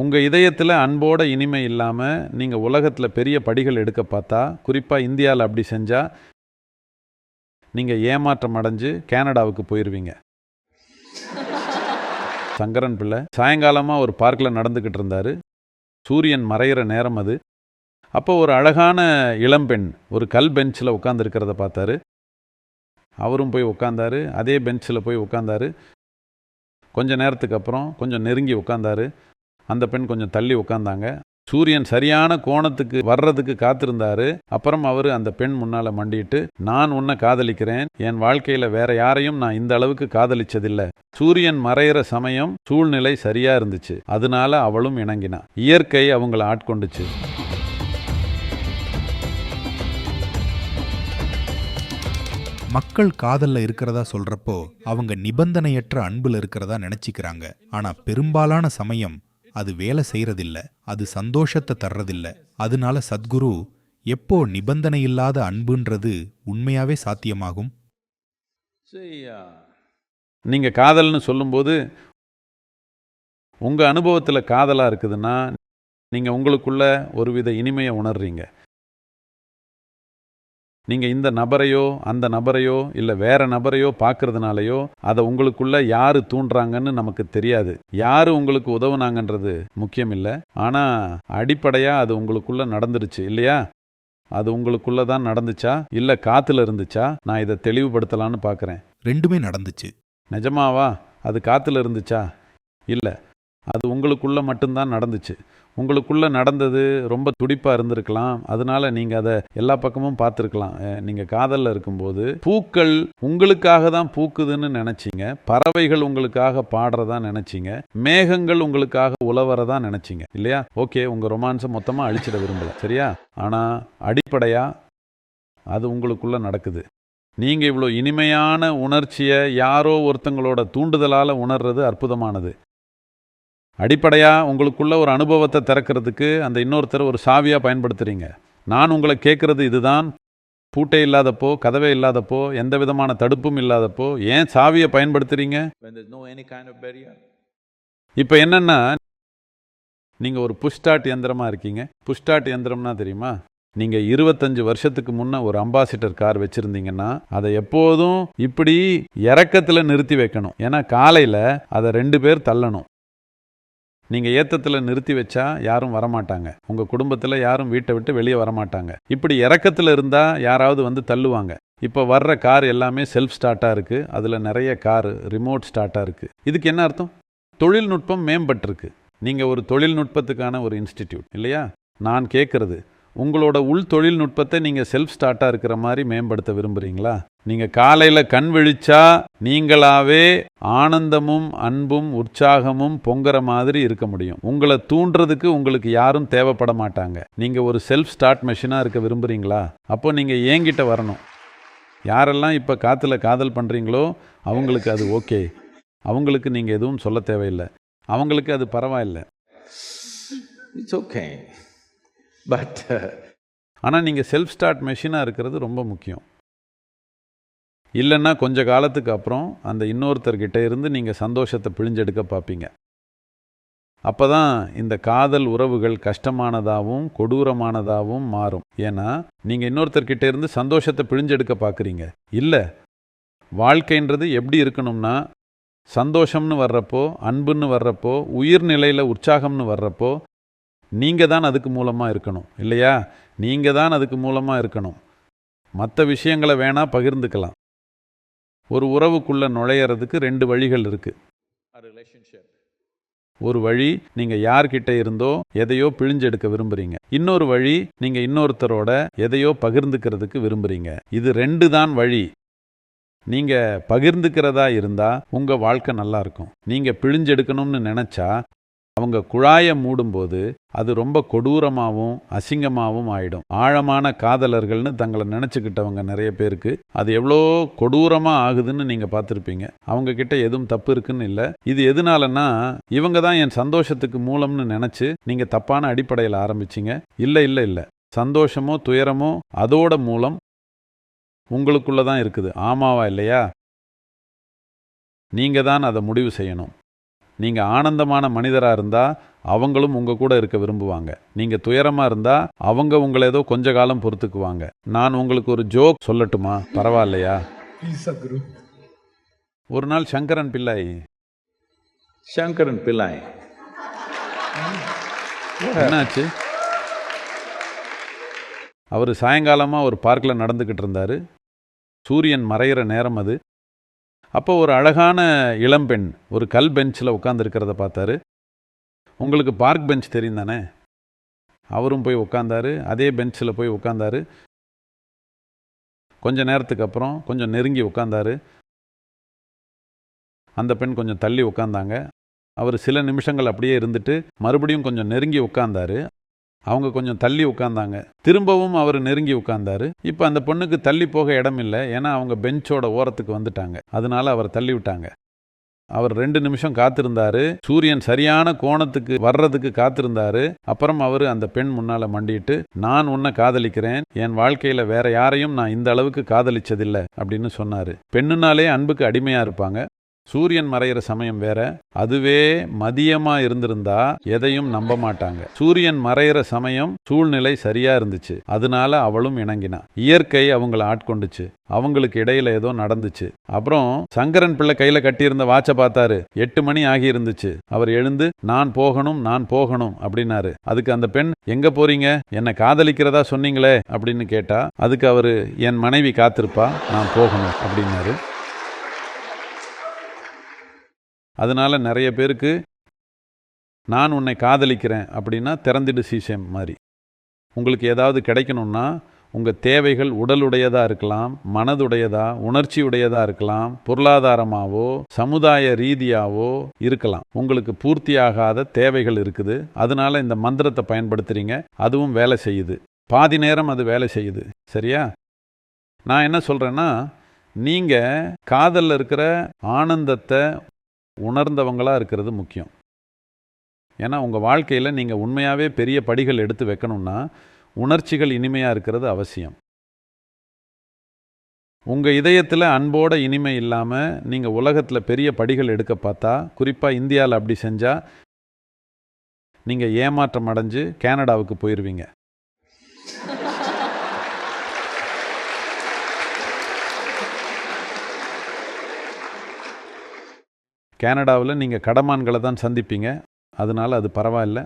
உங்கள் இதயத்தில் அன்போட இனிமை இல்லாமல் நீங்கள் உலகத்தில் பெரிய படிகள் எடுக்க பார்த்தா குறிப்பாக இந்தியாவில் அப்படி செஞ்சால் நீங்கள் ஏமாற்றம் அடைஞ்சு கேனடாவுக்கு போயிடுவீங்க சங்கரன் பிள்ளை சாயங்காலமாக ஒரு பார்க்கில் நடந்துக்கிட்டு இருந்தார். சூரியன் மறையிற நேரம் அது. அப்போ ஒரு அழகான இளம்பெண் ஒரு கல் பெஞ்சில் உட்காந்துருக்கிறத பார்த்தாரு. அவரும் போய் உட்காந்தாரு அதே பெஞ்சில் போய் உட்காந்தாரு கொஞ்ச நேரத்துக்கு அப்புறம் கொஞ்சம் நெருங்கி உட்காந்தாரு அந்த பெண் கொஞ்சம் தள்ளி உட்காந்தாங்க சூரியன் சரியான கோணத்துக்கு வர்றதுக்கு காத்திருந்தாரு. அப்புறம் அவர் அந்த பெண் முன்னால மண்டிட்டு நான் உன்னை காதலிக்கிறேன். என் வாழ்க்கையில வேற யாரையும் நான் இந்த அளவுக்கு காதலிச்சதில்ல. சூரியன் மறையிற சமயம் சூழ்நிலை சரியா இருந்துச்சு. அதனால அவளும் இணங்கினா. இயற்கை அவங்கள ஆட்கொண்டுச்சு. மக்கள் காதல்ல இருக்கிறதா சொல்றப்போ அவங்க நிபந்தனையற்ற அன்புல இருக்கிறதா நினைச்சுக்கிறாங்க. ஆனா பெரும்பாலான சமயம் அது வேலை செய்யறதில்ல அது சந்தோஷத்தை தர்றதில்ல. அதனால சத்குரு எப்போ நிபந்தனை இல்லாத அன்புன்றது உண்மையாவே சாத்தியமாகும்? நீங்க காதல்னு சொல்லும்போது உங்க அனுபவத்தில் காதலா இருக்குதுன்னா நீங்க உங்களுக்குள்ள ஒருவித இனிமையை உணர்றீங்க. நீங்க இந்த நபரையோ அந்த நபரையோ இல்ல வேற நபரையோ பார்க்கறதுனாலயோ அதை உங்களுக்குள்ள யாரு தூண்டுறாங்கன்னு நமக்கு தெரியாது. யாரு உங்களுக்கு உதவுனாங்கன்றது முக்கியம் இல்லை ஆனா அடிப்படையா அது உங்களுக்குள்ள நடந்துருச்சு இல்லையா? அது உங்களுக்குள்ள தான் நடந்துச்சா? இல்ல காத்துல இருந்துச்சா? நான் இதை தெளிவுபடுத்தலான்னு பார்க்கறேன் ரெண்டுமே நடந்துச்சு. நிஜமாவா? அது காத்துல இருந்துச்சா? இல்லை. அது உங்களுக்குள்ள மட்டும்தான் நடந்துச்சு. உங்களுக்குள்ளே நடந்தது ரொம்ப துடிப்பாக இருந்திருக்கலாம். அதனால நீங்கள் அதை எல்லா பக்கமும் பார்த்துருக்கலாம். நீங்கள் காதலில் இருக்கும்போது பூக்கள் உங்களுக்காக தான் பூக்குதுன்னு நினச்சிங்க. பறவைகள் உங்களுக்காக பாடுறதா நினச்சிங்க. மேகங்கள் உங்களுக்காக உழவரதா நினச்சிங்க. இல்லையா? ஓகே உங்கள் ரொமான்ஸை மொத்தமாக அழிச்சிட விரும்பல. சரியா? ஆனால் அடிப்படையாக அது உங்களுக்குள்ளே நடக்குது. நீங்கள் இவ்வளோ இனிமையான உணர்ச்சியை யாரோ ஒருத்தங்களோட தூண்டுதலால் உணர்றது அற்புதமானது. அடிப்படையா உங்களுக்குள்ள ஒரு அனுபவத்தை திறக்கிறதுக்கு அந்த இன்னொருத்தர் ஒரு சாவியா பயன்படுத்துறீங்க. நான் உங்களை கேட்கறது இதுதான். பூட்டே இல்லாதப்போ கதவே இல்லாதப்போ எந்த விதமான தடுப்பும் இல்லாதப்போ ஏன் சாவியை barrier. இப்போ என்னன்னா நீங்க ஒரு புஷ்டாட் யந்திரமா இருக்கீங்க. புஷ்டாட் யந்திரம்னா தெரியுமா? நீங்க இருபத்தஞ்சு வருஷத்துக்கு முன்ன ஒரு அம்பாசிடர் கார் வச்சிருந்தீங்கன்னா அதை எப்போதும் இப்படி இறக்கத்துல நிறுத்தி வைக்கணும். ஏன்னா காலையில அதை ரெண்டு பேர் தள்ளணும். நீங்கள் ஏத்தத்தில் நிறுத்தி வச்சா யாரும் வரமாட்டாங்க. உங்கள் குடும்பத்தில் யாரும் வீட்டை விட்டு வெளியே வரமாட்டாங்க. இப்படி இறக்கத்தில் இருந்தால் யாராவது வந்து தள்ளுவாங்க. இப்போ வர்ற கார் எல்லாமே செல்ஃப் ஸ்டார்ட்டாக இருக்கு. அதில் நிறைய கார் ரிமோட் ஸ்டார்ட்டாக இருக்குது இதுக்கு என்ன அர்த்தம்? தொழில்நுட்பம் மேம்பட்டிருக்கு. நீங்கள் ஒரு தொழில்நுட்பத்துக்கான ஒரு இன்ஸ்டிடியூட் இல்லையா? நான் கேட்குறது உங்களோட உள் தொழில்நுட்பத்தை நீங்கள் செல்ஃப் ஸ்டார்ட்டாக இருக்கிற மாதிரி மேம்படுத்த விரும்புகிறீங்களா நீங்கள் காலையில் கண் விழிச்சா நீங்களாவே ஆனந்தமும் அன்பும் உற்சாகமும் பொங்குற மாதிரி இருக்க முடியும். உங்களை தூண்டுறதுக்கு உங்களுக்கு யாரும் தேவைப்பட மாட்டாங்க. நீங்கள் ஒரு செல்ஃப் ஸ்டார்ட் மெஷினாக இருக்க விரும்புகிறீங்களா அப்போ நீங்கள் ஏங்கிட்ட வரணும். யாரெல்லாம் இப்போ காற்றுல காதல் பண்ணுறீங்களோ அவங்களுக்கு அது ஓகே அவங்களுக்கு நீங்கள் எதுவும் சொல்ல தேவையில்லை. அவங்களுக்கு அது பரவாயில்லை. இட்ஸ் ஓகே பட் ஆனால் நீங்கள் செல்ஃப் ஸ்டார்ட் மெஷினாக இருக்கிறது ரொம்ப முக்கியம். இல்லைன்னா கொஞ்ச காலத்துக்கு அப்புறம் அந்த இன்னொருத்தர்கிட்ட இருந்து நீங்கள் சந்தோஷத்தை பிழிஞ்செடுக்க பார்ப்பீங்க அப்போ தான் இந்த காதல் உறவுகள் கஷ்டமானதாகவும் கொடூரமானதாகவும் மாறும். ஏன்னா நீங்கள் இன்னொருத்தர்கிட்ட இருந்து சந்தோஷத்தை பிழிஞ்செடுக்க பார்க்குறீங்க இல்லை வாழ்க்கைன்றது எப்படி இருக்கணும்னா சந்தோஷம்னு வர்றப்போ அன்புன்னு வர்றப்போ உயிர்நிலையில் உற்சாகம்னு வர்றப்போ நீங்கள் தான் அதுக்கு மூலமாக இருக்கணும் இல்லையா? நீங்கள் தான் அதுக்கு மூலமாக இருக்கணும். மற்ற விஷயங்களை வேணால் பகிர்ந்துக்கலாம். ஒரு உறவுக்குள்ளே நுழையிறதுக்கு ரெண்டு வழிகள் இருக்குது. ஒரு வழி நீங்கள் யார்கிட்ட இருந்தோ எதையோ பிழிஞ்செடுக்க விரும்புறீங்க. இன்னொரு வழி நீங்கள் இன்னொருத்தரோட எதையோ பகிர்ந்துக்கிறதுக்கு விரும்புறீங்க. இது ரெண்டு தான் வழி. நீங்க பகிர்ந்துக்கிறதா இருந்தா உங்க வாழ்க்கை நல்லா இருக்கும். நீங்க பிழிஞ்செடுக்கணும்னு நினைச்சா அவங்க குழாயை மூடும்போது அது ரொம்ப கொடூரமாகவும் அசிங்கமாகவும் ஆயிடும். ஆழமான காதலர்கள்னு தங்களை நினச்சிக்கிட்டவங்க நிறைய பேருக்கு அது எவ்வளோ கொடூரமாக ஆகுதுன்னு நீங்கள் பார்த்துருப்பீங்க. அவங்க கிட்ட எதுவும் தப்பு இருக்குன்னு இல்லை. இது எதனாலன்னா இவங்க தான் என் சந்தோஷத்துக்கு மூலம்னு நினச்சி நீங்கள் தப்பான அடிப்படையில் ஆரம்பிச்சிங்க. இல்லை இல்லை இல்லை. சந்தோஷமோ துயரமோ அதோட மூலம் உங்களுக்குள்ளே தான் இருக்குது. ஆமாவா இல்லையா? நீங்கள் தான் அதை முடிவு செய்யணும். நீங்க ஆனந்தமான மனிதரா இருந்தா அவங்களும் உங்க கூட இருக்க விரும்புவாங்க. நீங்க துயரமா இருந்தா அவங்க உங்களை ஏதோ கொஞ்ச காலம் பொறுத்துக்குவாங்க. நான் உங்களுக்கு ஒரு ஜோக் சொல்லட்டுமா? பரவாயில்லையா? ஒரு நாள் சங்கரன் பிள்ளை. Shankaran Pillai. என்னாச்சு? அவர் சாயங்காலமாக ஒரு பார்க்கில் நடந்துக்கிட்டு இருந்தார். சூரியன் மறையிற நேரம் அது. அப்போ ஒரு அழகான இளம்பெண் ஒரு கல் பெஞ்சில் உட்காந்துருக்கிறத பார்த்தாரு. உங்களுக்கு பார்க் பெஞ்ச் தெரியும் தானே அவரும் போய் உட்காந்தாரு அதே பெஞ்சில் போய் உட்காந்தாரு கொஞ்ச நேரத்துக்கு அப்புறம் கொஞ்சம் நெருங்கி உட்காந்தாரு அந்த பெண் கொஞ்சம் தள்ளி உட்காந்தாங்க அவர் சில நிமிஷங்கள் அப்படியே இருந்துட்டு மறுபடியும் கொஞ்சம் நெருங்கி உட்காந்தாரு அவங்க கொஞ்சம் தள்ளி உட்காந்தாங்க திரும்பவும் அவர் நெருங்கி உட்கார்ந்தாரு. இப்போ அந்த பொண்ணுக்கு தள்ளி போக இடம் இல்லை. ஏன்னா அவங்க பெஞ்சோட ஓரத்துக்கு வந்துட்டாங்க. அதனால அவர் தள்ளி விட்டாங்க. அவர் ரெண்டு நிமிஷம் காத்திருந்தாரு. சூரியன் சரியான கோணத்துக்கு வர்றதுக்கு காத்திருந்தாரு. அப்புறம் அவர் அந்த பெண் முன்னால மண்டிட்டு நான் உன்னை காதலிக்கிறேன். என் வாழ்க்கையில வேற யாரையும் நான் இந்த அளவுக்கு காதலிச்சதில்லை. அப்படின்னு சொன்னாரு. பெண்ணுனாலே அன்புக்கு அடிமையா இருப்பாங்க. சூரியன் மறையிற சமயம் வேற. அதுவே மதியமா இருந்திருந்தா எதையும் நம்ப மாட்டாங்க. சூரியன் மறையிற சமயம் சூழ்நிலை சரியா இருந்துச்சு. அதனால அவளும் இணங்கினா. இயற்கை அவங்கள ஆட்கொண்டுச்சு. அவங்களுக்கு இடையில ஏதோ நடந்துச்சு. அப்புறம் சங்கரன் பிள்ளை கையில கட்டியிருந்த வாட்சை பார்த்தாரு. எட்டு மணி ஆகி இருந்துச்சு. அவர் எழுந்து நான் போகணும் நான் போகணும் அப்படின்னாரு. அதுக்கு அந்த பெண் எங்க போறீங்க? என்னை காதலிக்கிறதா சொன்னீங்களே அப்படின்னு கேட்டா அதுக்கு அவரு என் மனைவி காத்திருப்பா நான் போகணும் அப்படின்னாரு. அதனால நிறைய பேருக்கு நான் உன்னை காதலிக்கிறேன் அப்படின்னா திறந்திடு சீசம் மாதிரி. உங்களுக்கு ஏதாவது கிடைக்கணும்னா உங்கள் தேவைகள் உடலுடையதாக இருக்கலாம் மனதுடையதா உணர்ச்சியுடையதாக இருக்கலாம் பொருளாதாரமாகவோ சமுதாய ரீதியாகவோ இருக்கலாம். உங்களுக்கு பூர்த்தியாகாத தேவைகள் இருக்குது. அதனால இந்த மந்திரத்தை பயன்படுத்துகிறீங்க அதுவும் வேலை செய்யுது. பாதி நேரம் அது வேலை செய்யுது. சரியா? நான் என்ன சொல்கிறேன்னா நீங்கள் காதலில் இருக்கிற ஆனந்தத்தை உணர்ந்தவங்களாக இருக்கிறது முக்கியம். ஏன்னா உங்கள் வாழ்க்கையில் நீங்கள் உண்மையாகவே பெரிய படிகள் எடுத்து வைக்கணும்னா உணர்ச்சிகள் இனிமையாக இருக்கிறது அவசியம். உங்கள் இதயத்தில் அன்போட இனிமை இல்லாமல் நீங்கள் உலகத்தில் பெரிய படிகள் எடுக்க பார்த்தா குறிப்பாக இந்தியாவில் அப்படி செஞ்சால் நீங்கள் ஏமாற்றம் அடைஞ்சு கேனடாவுக்கு போயிடுவீங்க கேனடாவில் நீங்கள் கடமான்களை தான் சந்திப்பீங்க. அதனால் அது பரவாயில்ல.